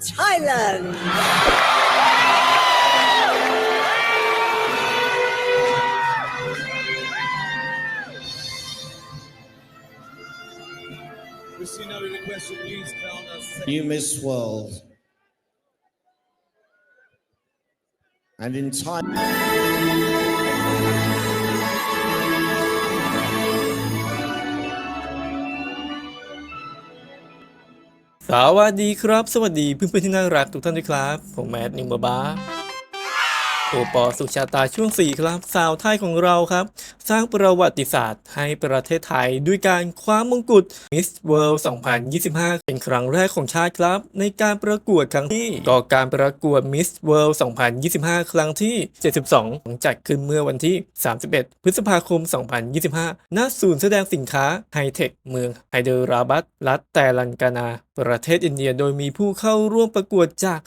Thailand. Christina, we request you please crown us. You Miss World. And in time. สวัสดีครับ สวัสดีเพื่อนๆที่น่ารักทุกท่านด้วยครับ ผมแมดนิมบาโอปอสุชาตาช่วง 4 ครับ สาวไทยของเราครับ สร้างประวัติศาสตร์ให้ประเทศไทยด้วยการคว้ามงกุฎ Miss World 2025 เป็นครั้งแรกของชาติครับ ในการประกวดครั้งที่ก่อการประกวด Miss World 2025 ครั้งที่ 72 จัดขึ้นเมื่อวันที่ 31 พฤษภาคม 2025 ณ ศูนย์แสดงสินค้าไฮเทคเมืองไฮเดราบัดรัฐแตลังกานา ประเทศอินเดียโดยมีผู้เข้าร่วมประกวดจาก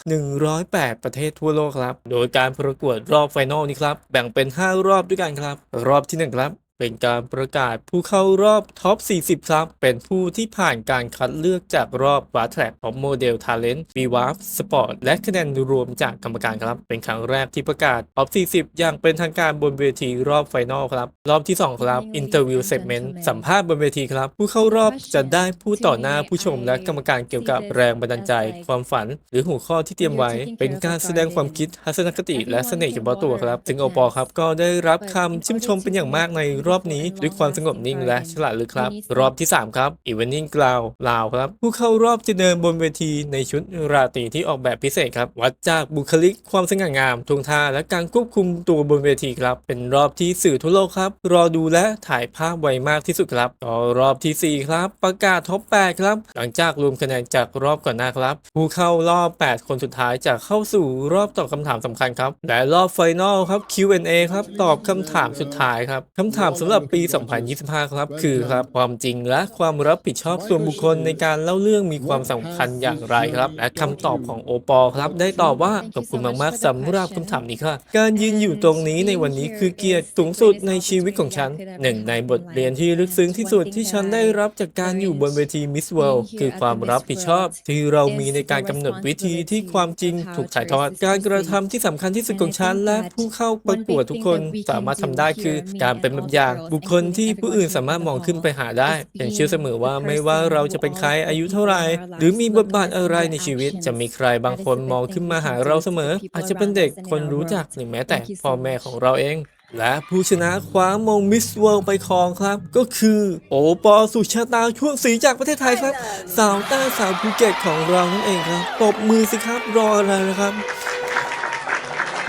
108 ประเทศทั่วโลกครับ โดยการประกวดรอบไฟนอลนี้ครับ แบ่งเป็น 5 รอบด้วยกันครับ รอบที่1ครับ เป็นการประกาศผู้เข้ารอบท็อป 40 ครับ เป็นผู้ที่ผ่านการคัดเลือกจากรอบวาแทร็กของโมเดลทาเลนต์บีวาฟสปอร์ตและคะแนนรวมจากกรรมการครับ เป็นครั้งแรกที่ประกาศท็อป 40 อย่างเป็นทางการบนเวทีรอบไฟนอลครับ รอบที่ 2 ครับอินเตอร์วิวเซกเมนต์สัมภาษณ์บนเวทีครับ ผู้เข้ารอบจะได้พูดต่อหน้าผู้ชมและกรรมการเกี่ยวกับแรงบันดาลใจ ความฝัน หรือหัวข้อที่เตรียมไว้ เป็นการแสดงความคิดทัศนคติ และเสน่ห์เฉพาะตัวครับซึ่งโอปอล์ครับก็ได้รับคำชื่นชมเป็นอย่างมากในรอบนี้ด้วยความสงบนิ่งและฉลาดลึกครับ รอบที่ 3 ครับอีเวนนิ่งกลาวลาวครับ ผู้เข้ารอบจะเดินบนเวทีในชุดราตรีที่ออกแบบพิเศษครับ วัดจากบุคลิกความสง่างามทวงท่าและการควบคุมตัวบนเวทีครับ เป็นรอบที่สื่อทั่วโลกครับ รอดูและถ่ายภาพไวมากที่สุดครับต่อรอบทีสี่4 ครับ ประกาศท็อป8ครับ หลังจากรวมคะแนนจากรอบก่อนหน้าครับ ผู้เข้ารอบ 8 คนสุดท้ายจะเข้าสู่รอบตอบคำถามสำคัญครับและรอบไฟนอลครับ Q&A ครับตอบคำถามสุดท้ายครับคำถามสำหรับปี 2025 ครับ คือครับความจริงและความรับผิดชอบส่วนบุคคลในการเล่าเรื่องมีความสำคัญอย่างไรครับ และคำตอบของโอปอลครับได้ตอบว่าขอบคุณมากๆสำหรับคำถามนี้ค่ะ การยืนอยู่ตรงนี้ในวันนี้คือเกียรติสูงสุดในชีวิตของฉันหนึ่งในบทเรียนที่ลึกซึ้งที่สุดที่ฉันได้รับจากการอยู่บนเวทีมิสเวิลด์คือความรับผิดชอบ ที่เรามีในการกำหนดวิธีที่ความจริงถูกถ่ายทอด การกระทำที่สำคัญที่สุดของฉันและผู้เข้าประกวดทุกคนสามารถทำได้คือการเป็นแบบอย่างบุคคลที่ผู้อื่นสามารถมองขึ้นไปหาได้ อย่างเชื่อเสมอว่าไม่ว่าเราจะเป็นใครอายุเท่าไหร่หรือมีบทบาทอะไรในชีวิต จะมีใครบางคนมองขึ้นมาหาเราเสมอ อาจจะเป็นเด็กคนรู้จักหรือแม้แต่พ่อแม่ของเราเอง และผู้ชนะคว้ามงมิสเวิลด์ไปครองครับ ก็คือโอปอสุชาตาช่วงสีจากประเทศไทยครับ สาวใต้สาวภูเก็ตของเรานั่นเองครับตบมือสิครับรออะไรนะครับ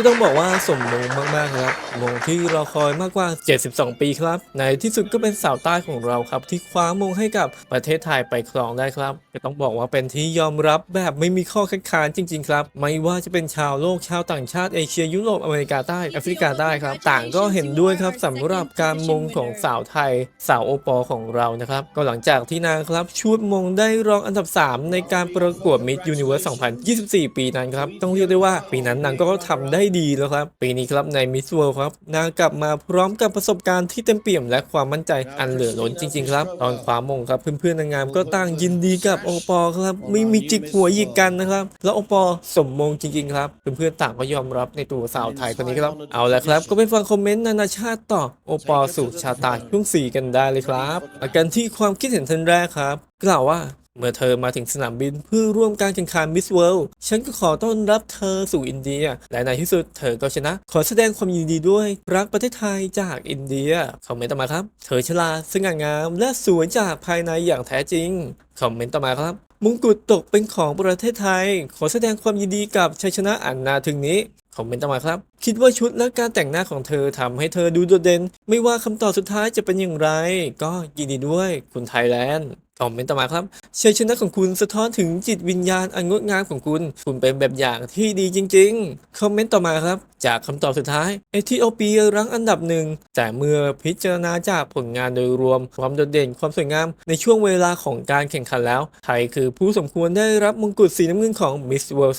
ก็ต้องบอกว่าสมมงมากๆครับมงที่รอคอยมากกว่า 72 ปีครับ ในที่สุดก็เป็นสาวใต้ของเราครับ ที่คว้ามงให้กับประเทศไทยไปครองได้ครับก็ต้องบอกว่าเป็นที่ยอมรับแบบไม่มีข้อคัดค้านจริง ๆ ครับ ไม่ว่าจะเป็นชาวโลกชาวต่างชาติเอเชียยุโรปอเมริกาใต้แอฟริกาใต้ครับ ต่างก็เห็นด้วยครับสำหรับการมงของสาวไทย สาวโอปอของเรานะครับ ก็หลังจากที่นางครับชุดมงได้รองอันดับ 3 ในการประกวด Miss Universe 2024 ปีนั้นครับต้องเรียกได้ว่าปีนั้นนางก็ทำได้ดีแล้วครับ ปีนี้ครับใน Miss World ครับนางกลับมาพร้อมกับประสบการณ์ที่เต็มเปี่ยม และความมั่นใจอันเหลือล้นจริงๆครับ ตอนความงครับ เพื่อนๆนางงามก็ต่างยินดีกับโอปอครับ ไม่มีจิกหัวหยิกกันนะครับ แล้วโอปอสมมงจริงๆครับ เพื่อนๆต่างก็ยอมรับในตัวสาวไทยคนนี้ครับ เอาละครับ ก็ไปฟังคอมเมนต์นานาชาติต่อโอปอสู่ชาตาช่วงสี่กันได้เลยครับมากันที่ความคิดเห็นท่านแรกครับ กล่าวว่า เมื่อเธอมาถึงสนามบินเพื่อร่วมการแข่งขันมิสเวิลด์ฉันก็ขอต้อนรับเธอสู่อินเดีย และในที่สุดเธอก็ชนะ ขอแสดงความยินดีด้วย รักประเทศไทยจากอินเดียคอมเมนต์ต่อมาครับ เธอฉลาดสง่างาม และสวยจากภายในอย่างแท้จริงคอมเมนต์ต่อมาครับมงกุฎตกเป็นของประเทศไทย ขอแสดงความยินดีกับชัยชนะอันนาถึงนี้คอมเมนต์ต่อมาครับ คิดว่าชุดและการแต่งหน้าของเธอทำให้เธอดูโดดเด่น ไม่ว่าคำตอบสุดท้ายจะเป็นอย่างไร ก็ยินดีด้วยคุณไทยแลนด์ คอมเมนต์ต่อมาครับชัยชนะของคุณสะท้อนถึงจิตวิญญาณอันงดงามของคุณ คุณเป็นแบบอย่างที่ดีจริง ๆ คอมเมนต์ต่อมาครับ จากคำตอบสุดท้าย เอธิโอเปียรั้งอันดับหนึ่ง แต่เมื่อพิจารณาจากผลงานโดยรวม ความโดดเด่นความสวยงาม ในช่วงเวลาของการแข่งขันแล้ว ไทยคือผู้สมควรได้รับมงกุฎสีน้ำเงินของ Miss World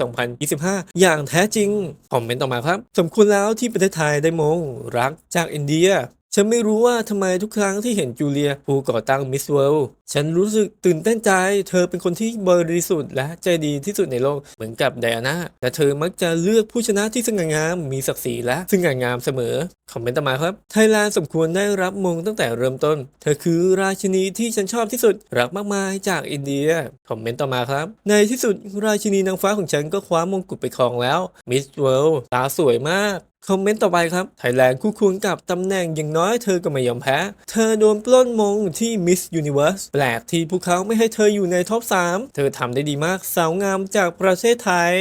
2025 อย่างแท้จริง คอมเมนต์ต่อมาครับ สมควรแล้วที่ประเทศไทยได้มงรักจากอินเดีย ฉันไม่รู้ว่าทำไมทุกครั้งที่เห็นจูเลียผู้ก่อตั้งมิสเวิลด์ฉันรู้สึกตื่นเต้นใจ เธอเป็นคนที่บริสุทธิ์และใจดีที่สุดในโลกเหมือนกับไดอาน่าและเธอมักจะเลือกผู้ชนะที่สง่างามมีศักดิ์ศรีและสง่างามเสมอ คอมเมนต์ต่อมาครับ ไทยแลนด์สมควรได้รับมงตั้งแต่เริ่มต้น เธอคือราชินีที่ฉันชอบที่สุดรักมากมายจากอินเดีย คอมเมนต์ต่อมาครับ ในที่สุดราชินีนางฟ้าของฉันก็คว้ามงกุฎไปครองแล้วมิสเวิลด์ตาสวยมาก คอมเมนต์ต่อไปครับ ไทยแลนด์คู่ควรกับตำแหน่งอย่างน้อยเธอก็ไม่ยอมแพ้ เธอโดนปล้นมงที่มิสยูนิเว r ร์สแปลกที่พวกเขาไม่ให้เธออยู่ในท็อป 3 เธอทำได้ดีมากสาวงามจากประเทศไทย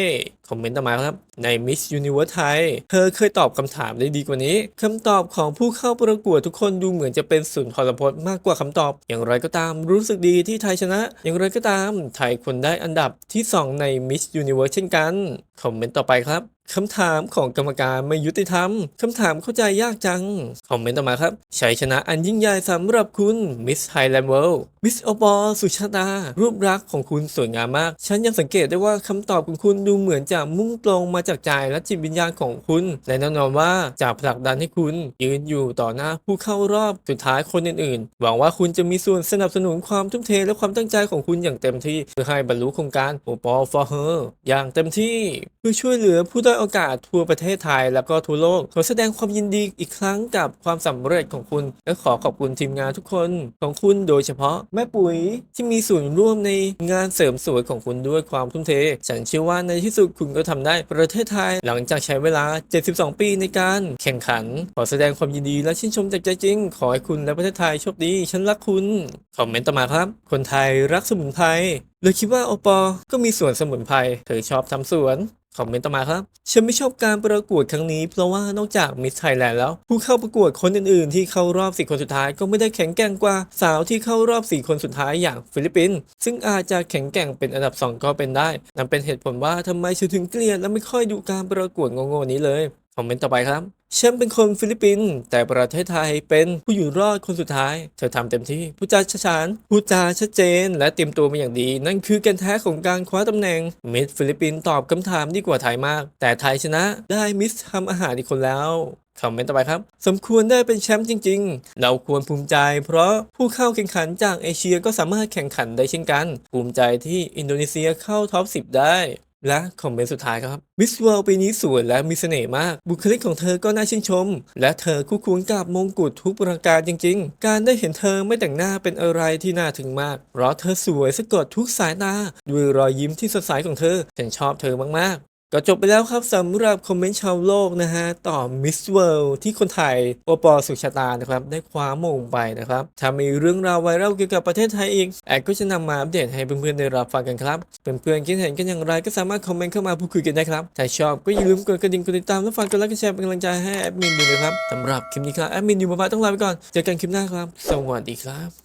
คอมเมนต์ต่อมาครับ ใน Miss Universe ไทย เธอเคยตอบคำถามได้ดีกว่านี้คำตอบของผู้เข้าประกวดทุกคนดูเหมือนจะเป็นสุนทรพจน์มากกว่าคำตอบ อย่างไรก็ตามรู้สึกดีที่ไทยชนะ อย่างไรก็ตามไทยควรได้อันดับที่ 2 ใน Miss Universe เช่นกัน คอมเมนต์ต่อไปครับ คำถามของกรรมการไม่ยุติธรรม คำถามเข้าใจยากจัง คอมเมนต์ต่อมาครับ ชัยชนะอันยิ่งใหญ่สำหรับคุณมิสไทยแลนด์เวิลด์มิสโอปอสุชาตา รูปลักษ์ของคุณสวยงามมาก ฉันยังสังเกตได้ว่าคำตอบของคุณดูเหมือนจะมุ่งตรงมาจากใจและจิตวิญญาณของคุณ และแน่นอนว่าจะผลักดันให้คุณยืนอยู่ต่อหน้าผู้เข้ารอบสุดท้ายคนอื่นๆ หวังว่าคุณจะมีส่วนสนับสนุนความทุ่มเทและความตั้งใจของคุณอย่างเต็มที่เพื่อให้บรรลุโครงการโอปอ for her อย่างเต็มที่เพื่อช่วยเหลือผู้ด้อยโอกาสทั่วประเทศไทย และก็ทั่วโลก ขอแสดงความยินดีอีกครั้งกับความสำเร็จของคุณ และขอขอบคุณทีมงานทุกคนของคุณโดยเฉพาะแม่ปุ๋ยที่มีส่วนร่วมในงานเสริมสวยของคุณด้วยความทุ่มเท ฉันเชื่อว่าในที่สุดคุณก็ทำได้ประเทศไทย หลังจากใช้เวลา 72 ปีในการแข่งขัน ขอแสดงความยินดีและชื่นชมจากใจจริง ขอให้คุณและประเทศไทยโชคดี ฉันรักคุณคอมเมนต์ต่อมาครับ คนไทยรักสมุนไพรเลยคิดว่าโอปอก็มีสวนสมุนไพรเธอชอบทำสวนคอมเมนต์ต่อมาครับ ฉันไม่ชอบการประกวดครั้งนี้ เพราะว่านอกจากมิสไทยแลนด์แล้ว ผู้เข้าประกวดคนอื่นๆ ที่เข้ารอบสี่คนสุดท้ายก็ไม่ได้แข็งแกร่งกว่า สาวที่เข้ารอบสี่คนสุดท้ายอย่างฟิลิปปินส์ซึ่งอาจจะแข็งแกร่งเป็นอันดับสองก็เป็นได้นั่นเป็นเหตุผลว่าทำไมฉันถึงเกลียดและไม่ค่อยดูการประกวดโง่ๆนี้เลยคอมเมนต์ต่อไปครับ ฉันเป็นคนฟิลิปปินส์แต่ประเทศไทยเป็นผู้อยู่รอดคนสุดท้าย เธอทำเต็มที่พูดจาฉานพูดจาชัดเจน และเตรียมตัวมาอย่างดี นั่นคือแกนแท้ของการคว้าตำแหน่งมิสฟิลิปปินส์ตอบคำถามดีกว่าไทยมาก แต่ไทยชนะได้มิสทำอาหารอีกคนแล้วคอมเมนต์ต่อไปครับ สมควรได้เป็นแชมป์จริง ๆ เราควรภูมิใจ เพราะผู้เข้าแข่งขันจากเอเชียก็สามารถแข่งขันได้เช่นกัน ภูมิใจที่อินโดนีเซียเข้าท็อป 10 ได้ และคอมเมนต์สุดท้ายครับ มิสเวิลด์ปีนี้สวยและมีเสน่ห์มาก บุคลิกของเธอก็น่าชื่นชม และเธอคู่ควรกับมงกุฎทุกประการจริง ๆ การได้เห็นเธอไม่แต่งหน้าเป็นอะไรที่น่าถึงมาก เพราะเธอสวยสะกดทุกสายตาด้วยรอยยิ้มที่สดใสของเธอ ฉันชอบเธอมาก ก็จบไปแล้วครับสำหรับคอมเมนต์ชาวโลกนะฮะต่อ Miss World ที่คนไทยโอปอสุชาตานะครับได้คว้ามงไปนะครับถ้ามีเรื่องราวไวรัลเกี่ยวกับประเทศไทยอีกแอดก็จะนำมาอัปเดตให้เพื่อนๆได้รับฟังกันครับเพื่อนๆคิดเห็นกันอย่างไรก็สามารถคอมเมนต์เข้ามาพูดคุยกันได้ครับถ้าชอบก็อย่าลืมกดกระดิ่งกดติดตามและฝากกดไลค์กดแชร์เป็นกำลังใจให้แอดมินด้วยนะครับสำหรับคลิปนี้ครับแอดมินอยู่มาบ้านต้องลาไปก่อนเจอกันคลิปหน้าครับ สวัสดีครับ